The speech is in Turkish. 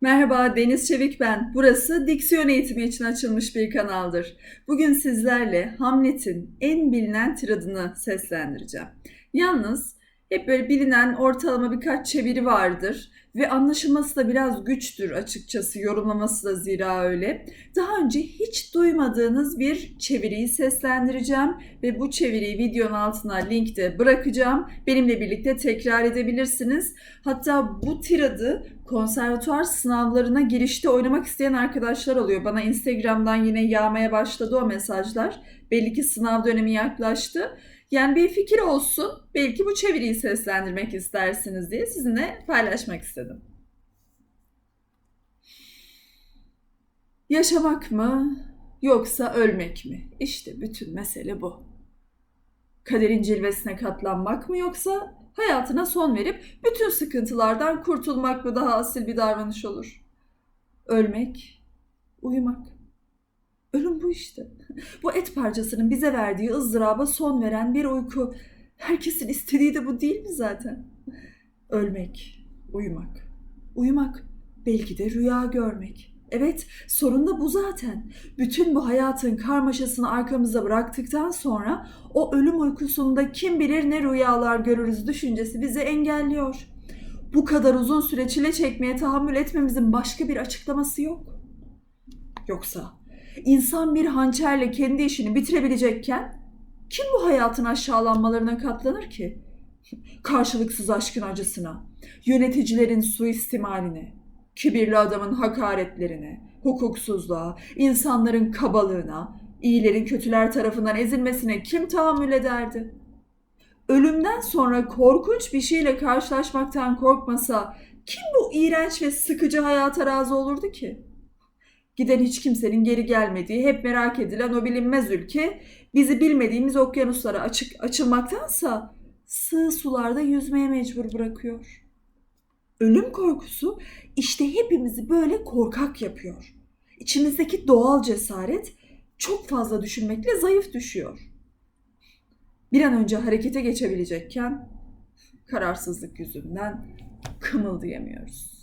Merhaba Deniz Çevik ben. Burası diksiyon eğitimi için açılmış bir kanaldır. Bugün sizlerle Hamlet'in en bilinen tiradını seslendireceğim. Yalnız hep böyle bilinen ortalama birkaç çeviri vardır ve anlaşılması da biraz güçtür açıkçası yorumlaması da zira öyle. Daha önce hiç duymadığınız bir çeviriyi seslendireceğim ve bu çeviriyi videonun altına linkte bırakacağım. Benimle birlikte tekrar edebilirsiniz. Hatta bu tiradı konservatuar sınavlarına girişte oynamak isteyen arkadaşlar oluyor. Bana Instagram'dan yine yağmaya başladı o mesajlar. Belli ki sınav dönemi yaklaştı. Yani bir fikir olsun. Belki bu çeviriyi seslendirmek istersiniz diye sizinle paylaşmak istedim. Yaşamak mı yoksa ölmek mi? İşte bütün mesele bu. Kaderin cilvesine katlanmak mı yoksa hayatına son verip bütün sıkıntılardan kurtulmak mı daha asil bir davranış olur? Ölmek, uyumak. Ölüm bu işte. Bu et parçasının bize verdiği ızdıraba son veren bir uyku. Herkesin istediği de bu değil mi zaten? Ölmek, uyumak. Uyumak, belki de rüya görmek. Evet, sorun da bu zaten. Bütün bu hayatın karmaşasını arkamıza bıraktıktan sonra o ölüm uykusunda kim bilir ne rüyalar görürüz düşüncesi bizi engelliyor. Bu kadar uzun süre çile çekmeye tahammül etmemizin başka bir açıklaması yok. Yoksa insan bir hançerle kendi işini bitirebilecekken kim bu hayatın aşağılanmalarına katlanır ki? Karşılıksız aşkın acısına, yöneticilerin suistimaline, kibirli adamın hakaretlerine, hukuksuzluğa, insanların kabalığına, iyilerin kötüler tarafından ezilmesine kim tahammül ederdi? Ölümden sonra korkunç bir şeyle karşılaşmaktan korkmasa kim bu iğrenç ve sıkıcı hayata razı olurdu ki? Giden hiç kimsenin geri gelmediği, hep merak edilen o bilinmez ülke bizi bilmediğimiz okyanuslara açık açılmaktansa sığ sularda yüzmeye mecbur bırakıyor. Ölüm korkusu işte hepimizi böyle korkak yapıyor. İçimizdeki doğal cesaret çok fazla düşünmekle zayıf düşüyor. Bir an önce harekete geçebilecekken kararsızlık yüzünden kımıldayamıyoruz.